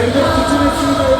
devlet bütün hepsini